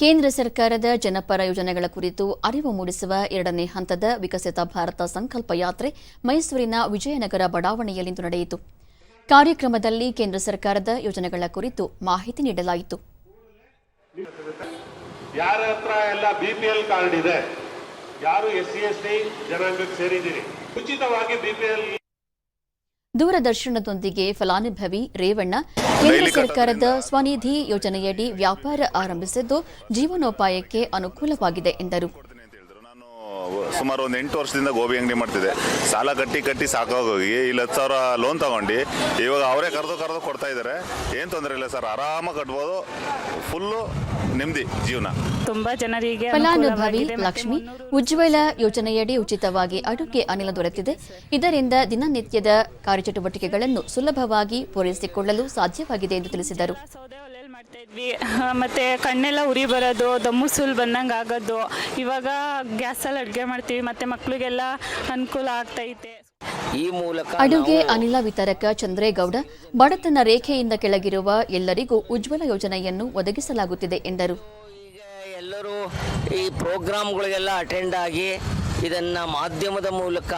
ಕೇಂದ್ರ ಸರ್ಕಾರದ ಜನಪರ ಯೋಜನೆಗಳ ಕುರಿತು ಅರಿವು ಮೂಡಿಸುವ ಎರಡನೇ ಹಂತದ ವಿಕಸಿತ ಭಾರತ ಸಂಕಲ್ಪ ಯಾತ್ರೆ ಮೈಸೂರಿನ ವಿಜಯನಗರ ಬಡಾವಣೆಯಲ್ಲಿಂದು ನಡೆಯಿತು. ಕಾರ್ಯಕ್ರಮದಲ್ಲಿ ಕೇಂದ್ರ ಸರ್ಕಾರದ ಯೋಜನೆಗಳ ಕುರಿತು ಮಾಹಿತಿ ನೀಡಲಾಯಿತು. ಯಾರ ಎಲ್ಲ ಬಿಪಿಎಲ್ ಕಾರ್ಡ್ ಇದೆ? ಯಾರು ಎಸ್ ಸಿ ಎಸ್ ಟಿ ಜನಾಂಗಕ್ಕೆ ಉಚಿತವಾಗಿ ಬಿ ಪಿ ಎಲ್ ದೂರದರ್ಶನದೊಂದಿಗೆ ಫಲಾನುಭವಿ ರೇವಣ್ಣ ಕೇಂದ್ರ ಸರ್ಕಾರದ ಸ್ವನಿಧಿ ಯೋಜನೆಯಡಿ ವ್ಯಾಪಾರ ಆರಂಭಿಸಿದ್ದು ಜೀವನೋಪಾಯಕ್ಕೆ ಅನುಕೂಲವಾಗಿದೆ ಎಂದರು. ಸುಮಾರು ಒಂದು ಎಂಟು ವರ್ಷದಿಂದ ಗೋಬಿ ಅಂಗಡಿ ಮಾಡ್ತಿದೆ. ಸಾಲ ಕಟ್ಟಿ ಕಟ್ಟಿ ಸಾಕಾಗೋಗಿ ಇಲ್ಲಿ ಹತ್ತು ಸಾವಿರ ಲೋನ್ ತಗೊಂಡು ಇವಾಗ ಅವರೇ ಕರೆದು ಕರೆದು ಕೊಡ್ತಾ ಇದ್ದಾರೆ. ಏನು ತೊಂದರೆ ಇಲ್ಲ ಸರ್ ಆರಾಮ ಕಟ್ಬೋದು ಫುಲ್ಲು ನೆಮ್ಮದಿ ಜೀವನ. ತುಂಬಾ ಜನರಿಗೆ ಫಲಾನುಭವಿ ಲಕ್ಷ್ಮಿ ಉಜ್ವಲ ಯೋಜನೆಯಡಿ ಉಚಿತವಾಗಿ ಅಡುಗೆ ಅನಿಲ ದೊರೆತಿದೆ. ಇದರಿಂದ ದಿನನಿತ್ಯದ ಕಾರ್ಯಚಟುವಟಿಕೆಗಳನ್ನು ಸುಲಭವಾಗಿ ಪೂರೈಸಿಕೊಳ್ಳಲು ಸಾಧ್ಯವಾಗಿದೆ ಎಂದು ತಿಳಿಸಿದರು. ಮಾಡ್ತಾ ಇದ್ವಿ. ಮತ್ತೆ ಕಣ್ಣೆಲ್ಲ ಉರಿ ಬರೋದು ದಮ್ಮು ಸುಲ್ ಬಂದಂಗೆ ಆಗೋದು. ಇವಾಗ ಗ್ಯಾಸಲ್ಲಿ ಅಡುಗೆ ಮಾಡ್ತೀವಿ ಮತ್ತೆ ಮಕ್ಕಳಿಗೆಲ್ಲ ಅನುಕೂಲ ಆಗ್ತೈತೆ ಈ ಮೂಲಕ ಅಡುಗೆ ಅನಿಲ ವಿತರಕ ಚಂದ್ರೇಗೌಡ ಬಡತನ ರೇಖೆಯಿಂದ ಕೆಳಗಿರುವ ಎಲ್ಲರಿಗೂ ಉಜ್ವಲ ಯೋಜನೆಯನ್ನು ಒದಗಿಸಲಾಗುತ್ತಿದೆ ಎಂದರು. ಈಗ ಎಲ್ಲರೂ ಈ ಪ್ರೋಗ್ರಾಮ್ಗಳಿಗೆಲ್ಲ ಅಟೆಂಡ್ ಆಗಿ ಇದನ್ನ ಮಾಧ್ಯಮದ ಮೂಲಕ